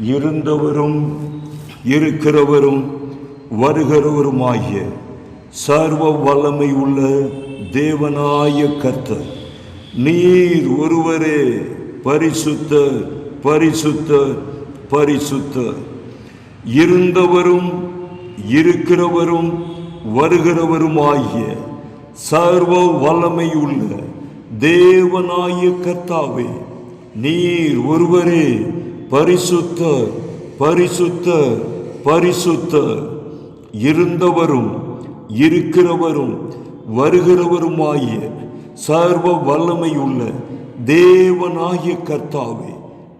இருந்தவரும் இருக்கிறவரும் வருகிறவருமாகிய சர்வ வல்லமை உள்ள தேவனாய கர்த்தர். நீர் ஒருவரே பரிசுத்த பரிசுத்த பரிசுத்த. இருந்தவரும் இருக்கிறவரும் வருகிறவருமாகிய சர்வ வல்லமையுள்ள தேவனாய கர்த்தாவே நீர் ஒருவரே பரிசுத்த பரிசுத்த பரிசுத்த இருந்தவரும் இருக்கிறவரும் வருகிறவருமாகிய சர்வ வல்லமையுள்ள தேவனாகிய கர்த்தாவே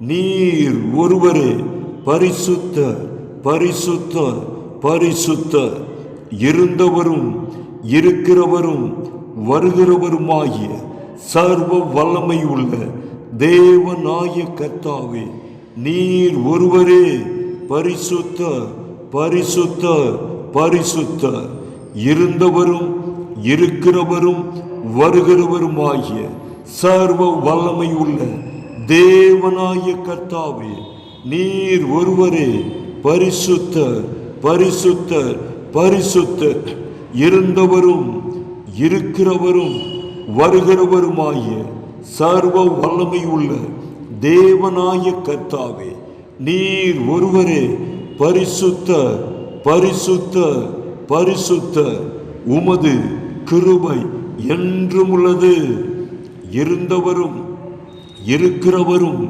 நீர் ஒருவரே பரிசுத்த பரிசுத்த பரிசுத்த இருந்தவரும் இருக்கிறவரும் வருகிறவருமாகிய சர்வ வல்லமையுள்ள தேவனாய கர்த்தாவே நீர் ஒருவரே பரிசுத்த பரிசுத்த பரிசுத்த இருந்தவரும் இருக்கிறவரும் வருகிறவருமாகிய சர்வ வல்லமையுள்ள தேவனாய கர்த்தாவே நீர் ஒருவரே பரிசுத்த பரிசுத்த பரிசுத்த இருந்தவரும் இருக்கிறவரும் வருகிறவருமாகிய சர்வ வல்லமை உள்ள தேவனாய கர்த்தாவே நீர் ஒருவரே பரிசுத்த பரிசுத்த பரிசுத்த உமது கிருபை என்றும் உள்ளது இருந்தவரும் இருக்கிறவரும்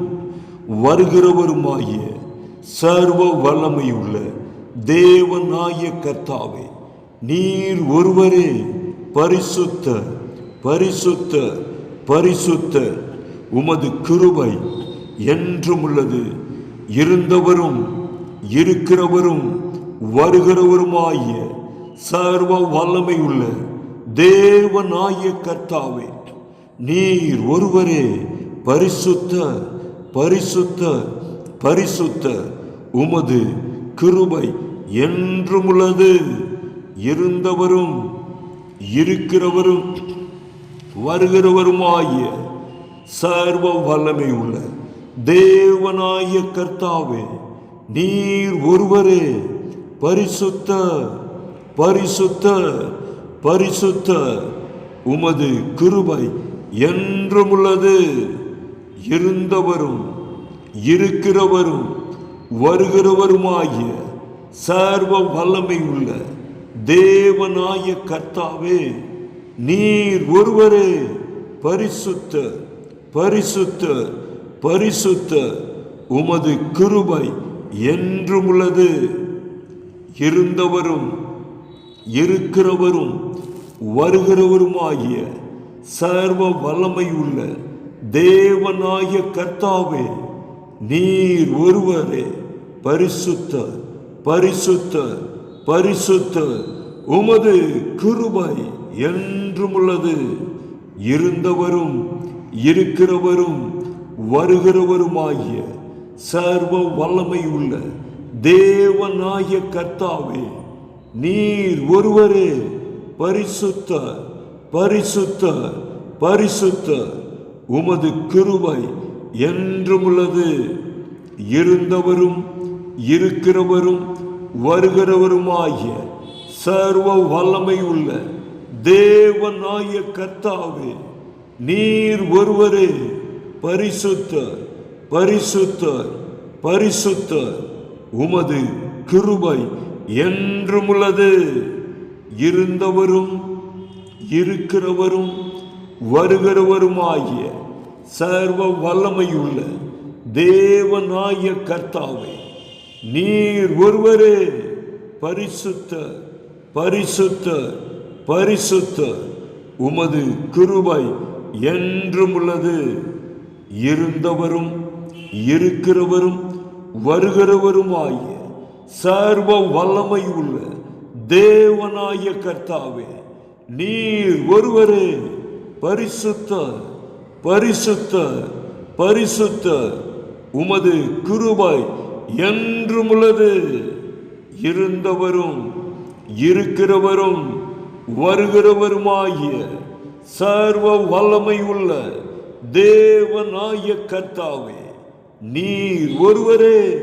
வருகிறவருமாகிய சர்வ வல்லமையுள்ள தேவனாய கர்த்தாவே நீர் ஒருவரே பரிசுத்த பரிசுத்த பரிசுத்த உமது கிருபை என்றும் உள்ளது இருந்தவரும் இருக்கிறவரும் வருகிறவருமாகிய சர்வ வல்லமை உள்ள தேவனாய கர்த்தாவே நீர் ஒருவரே பரிசுத்த பரிசுத்த பரிசுத்த உமது கிருபை என்றும் உள்ளது இருந்தவரும் இருக்கிறவரும் வருகிறவருமாகிய சர்வ வல்லமை உள்ள தேவனாய கர்த்தாவே நீர் ஒருவரே பரிசுத்த பரிசுத்த பரிசுத்த உமது கிருபை என்றும் உள்ளது இருந்தவரும் இருக்கிறவரும் வருகிறவருமாகிய சர்வ வல்லமை உள்ள தேவனாய கர்த்தாவே நீர் ஒருவரே பரிசுத்த பரிசுத்த பரிசுத்த உமது கிருபை என்றும் உள்ளது. இருந்தவரும் இருக்கிறவரும் வருகிறவருமாகிய சர்வ வல்லமை உள்ள தேவனாகிய கர்த்தாவே நீர் ஒருவரே பரிசுத்த பரிசுத்த பரிசுத்த உமது கிருபை என்றும் உள்ளது. இருந்தவரும் இருக்கிறவரும் வருகிறவருமாகிய சர்வ வல்லமை உள்ள தேவனாய கர்த்தாவே நீர் ஒருவரே பரிசுத்த பரிசுத்த பரிசுத்த உமது கிருபை என்றும் உள்ளது. இருந்தவரும் இருக்கிறவரும் வருகிறவருமாகிய சர்வ வல்லமை உள்ள தேவனாய கர்த்தாவே நீர் ஒருவரே பரிசுத்த பரிசுத்த பரிசுத்த உமது கிருபை என்றும் உள்ளது இருந்தவரும் இருக்கிறவரும் வருகிறவருமாகிய சர்வ வல்லமையுள்ள தேவனாய கர்த்தாவை நீர் ஒருவரே பரிசுத்த பரிசுத்த பரிசுத்த உமது கிருபை என்றும் உள்ளது இருந்தவரும் இருக்கிறவரும் வருகிறவருமாய சர்வ வல்லமை உள்ள தேவனாய கர்த்தாவே நீர் ஒருவரே பரிசுத்த பரிசுத்த பரிசுத்த உமது கிருபை என்றும் உள்ளது. இருந்தவரும் இருக்கிறவரும் வருகிறவருமாகிய சர்வ வல்லமை உள்ள தேவனாய கர்த்தாவே நீர் ஒருவரே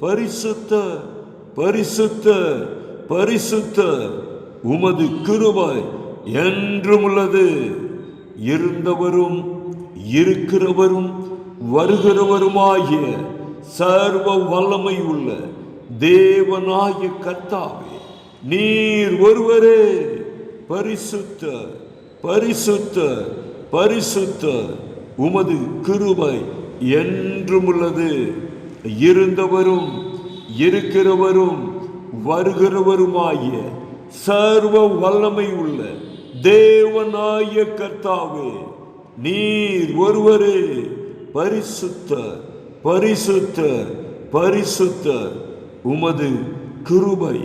பரிசுத்த பரிசுத்த பரிசுத்த உமது கிருபை என்றும் உள்ளது. இருந்தவரும் இருக்கிறவரும் வருகிறவருமாகிய சர்வ வல்லமை உள்ள தேவனாய கர்த்தாவே நீர் ஒருவரே பரிசுத்த பரிசுத்த பரிசுத்த உமது கிருபை என்றும் உள்ளது இருந்தவரும் இருக்கிறவரும் வருகிறவருமாகிய சர்வ வல்லமை உள்ள தேவனாய கர்த்தாவே நீர் ஒருவரே பரிசுத்த பரிசுத்த பரிசுத்த உமது கிருபை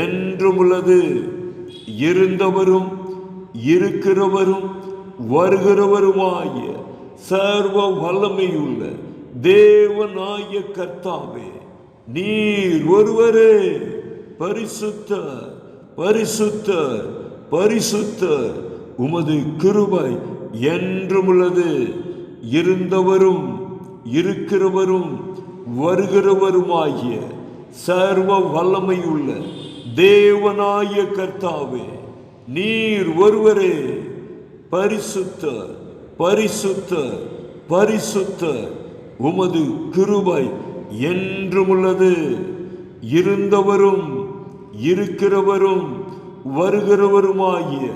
என்றும் உள்ளது இருந்தவரும் இருக்கிறவரும் வருகிறவருமாய சர்வ வல்லமையுள்ள தேவநாய கர்த்தாவே நீர் ஒருவரே பரிசுத்த பரிசுத்த பரிசுத்த உமது கிருபை என்றும் உள்ளது இருந்தவரும் இருக்கிறவரும் வருகிறவருமாகிய சர்வ வல்லமையுள்ள தேவனாய கர்த்தாவே நீர் ஒருவரே பரிசுத்தர் பரிசுத்த பரிசுத்த உமது கிருபை என்றும் உள்ளது இருந்தவரும் இருக்கிறவரும் வருகிறவருமாகிய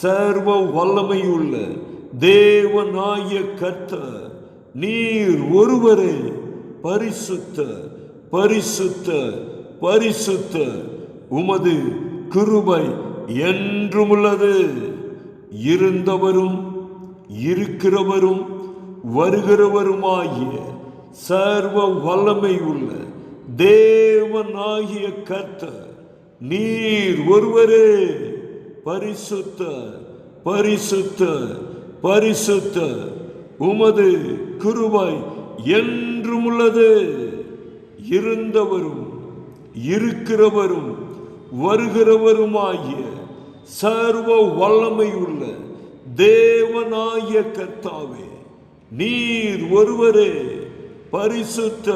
சர்வ வல்லமையுள்ள தேவனாய கத்த நீர் ஒருவரே. பரிசுத்த பரிசுத்த பரிசுத்த உமது கிருபை என்றும் உள்ளது இருந்தவரும் இருக்கிறவரும் வருகிறவருமாகிய சர்வ வல்லமை உள்ள தேவனாகிய கர்த்தர் நீர் ஒருவரே. பரிசுத்த பரிசுத்த பரிசுத்த உமது குருவாய் என்றும் உள்ளது இருந்தவரும் இருக்கிறவரும் வருகிறவருமாகிய சர்வ வல்லமை உள்ள தேவனாய கர்த்தாவே நீர் ஒருவரே பரிசுத்த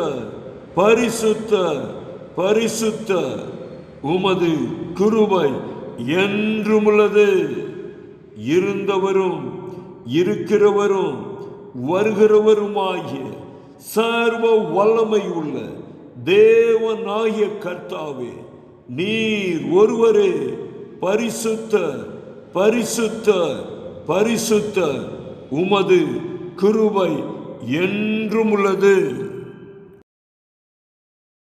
பரிசுத்த பரிசுத்த உமது கிருபை என்றும் உள்ளது இருந்தவரும் இருக்கிறவரும் வருகிறவருமாகிய சர்வ வல்லமை உள்ள தேவனாகிய கர்த்தாவே நீர் ஒருவரே பரிசுத்த பரிசுத்த பரிசுத்த உமது கிருபை என்றும் உள்ளது.